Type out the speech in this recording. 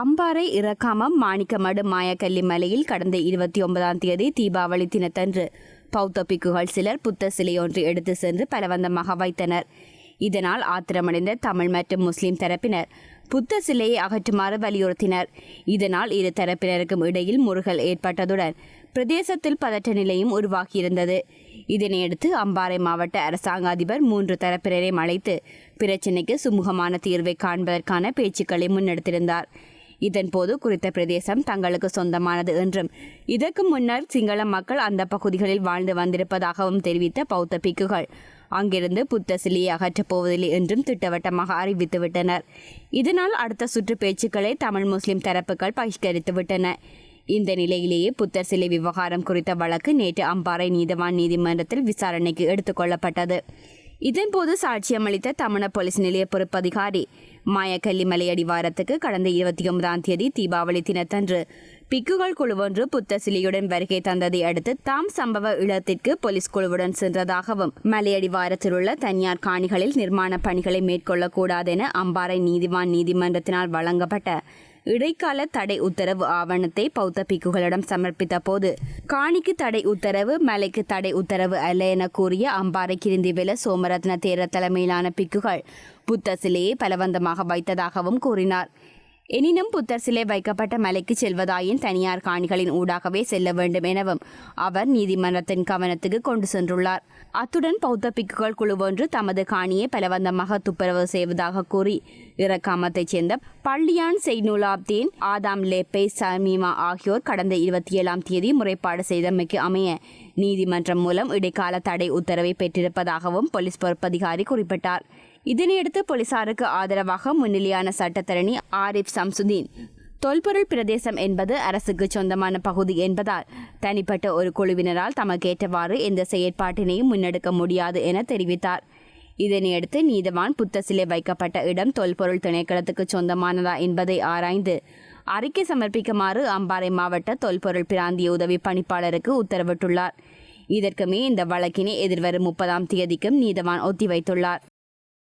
அம்பாறை இறக்காமம் மாணிக்கமடு மாயக்கல்லி மலையில் கடந்த இருபத்தி ஒன்பதாம் தேதி தீபாவளி தினத்தன்று பௌத்த பிக்குகள் சிலர் புத்த சிலை ஒன்று எடுத்து சென்று பலவந்தமாக வைத்தனர். இதனால் ஆத்திரமடைந்த தமிழ் மற்றும் முஸ்லிம் தரப்பினர் புத்த சிலையை அகற்றுமாறு வலியுறுத்தினர். இதனால் இரு தரப்பினருக்கும் இடையில் முருகல் ஏற்பட்டதுடன் பிரதேசத்தில் பதற்ற நிலையும் உருவாகியிருந்தது. இதனையடுத்து அம்பாறை மாவட்ட அரசாங்க அதிபர் மூன்று தரப்பினரையும் அழைத்து பிரச்சினைக்கு சுமூகமான தீர்வை காண்பதற்கான பேச்சுக்களை முன்னெடுத்திருந்தார். இதன்போது குறித்த பிரதேசம் தங்களுக்கு சொந்தமானது என்றும். இதற்கு முன்னர் சிங்கள மக்கள் அந்த பகுதிகளில் வாழ்ந்து வந்திருப்பதாகவும் தெரிவித்த பௌத்த பிக்குகள். அங்கிருந்து புத்த சிலையை அகற்றப் போவதில்லை என்றும் திட்டவட்டமாக அறிவித்துவிட்டனர். இதனால் அடுத்த சுற்று பேச்சுக்களை தமிழ் முஸ்லிம் தரப்புகள் பகிஷ்கரித்துவிட்டன. இந்த நிலையிலேயே புத்தர் சிலை விவகாரம் குறித்த வழக்கு நேற்று அம்பாறை நீதவான் நீதிமன்றத்தில் விசாரணைக்கு எடுத்துக்கொள்ளப்பட்டது இதன்போது சாட்சியமளித்த தமிழ போலீஸ் நிலைய பொறுப்பதிகாரி மாயக்கல்லி மலையடிவாரத்துக்கு கடந்த இருபத்தி ஒன்பதாம் தேதி தீபாவளி தினத்தன்று பிக்குகள் குழுவொன்று புத்த சிலையுடன் வருகை தந்ததை அடுத்து தாம் சம்பவ இடத்திற்கு போலீஸ் குழுவுடன் சென்றதாகவும் மலையடிவாரத்தில் உள்ள தனியார் காணிகளில் நிர்மாண பணிகளை மேற்கொள்ளக்கூடாது என அம்பாறை நீதிவான் நீதிமன்றத்தினால் வழங்கப்பட்ட இடைக்கால தடை உத்தரவு ஆவணத்தை பௌத்த பிக்குகளிடம் சமர்ப்பித்த போது காணிக்கு தடை உத்தரவு மலைக்கு தடை உத்தரவு அல்ல என கூறிய அம்பாறை கிரிந்திவெல சோமரத்ன தேர தலைமையிலான பிக்குகள் புத்த சிலையை பலவந்தமாக வைத்ததாகவும் கூறினார். எனினும் புத்தர் சிலை வைக்கப்பட்ட மலைக்கு செல்வதாயின் தனியார் காணிகளின் ஊடாகவே செல்ல வேண்டும் எனவும் அவர் நீதிமன்றத்தின் கவனத்துக்கு கொண்டு சென்றுள்ளார். அத்துடன் பௌத்த பிக்குகள் குழுவொன்று தமது காணியை பலவந்தமாக துப்புரவு செய்வதாக கூறி இறக்காமத்தைச் சேர்ந்த பள்ளியான் செய்நூலாப்தீன் ஆதாம் லேப்பை சமீமா ஆகியோர் கடந்த இருபத்தி ஏழாம் தேதி முறைப்பாடு செய்தமைக்கு அமைய நீதிமன்றம் மூலம் இடைக்கால தடை உத்தரவை பெற்றிருப்பதாகவும் போலீஸ் பொறுப்பதிகாரி குறிப்பிட்டார். இதனையடுத்து போலீசாருக்கு ஆதரவாக முன்னிலையான சட்டத்தரணி ஆரிப் சம்சுதீன் தொல்பொருள் பிரதேசம் என்பது அரசுக்கு சொந்தமான பகுதி என்பதால் தனிப்பட்ட ஒரு குழுவினரால் தமக்கேற்றவாறு எந்த செயற்பாட்டினையும் முன்னெடுக்க முடியாது என தெரிவித்தார். இதனையடுத்து நீதவான் புத்த சிலை வைக்கப்பட்ட இடம் தொல்பொருள் திணைக்களத்துக்கு சொந்தமானதா என்பதை ஆராய்ந்து அறிக்கை சமர்ப்பிக்குமாறு அம்பாறை மாவட்ட தொல்பொருள் பிராந்திய உதவி பணிப்பாளருக்கு உத்தரவிட்டுள்ளார். இதற்குமே இந்த வழக்கினை எதிர்வரும் முப்பதாம் தேதிக்கும் நீதவான் ஒத்திவைத்துள்ளார்.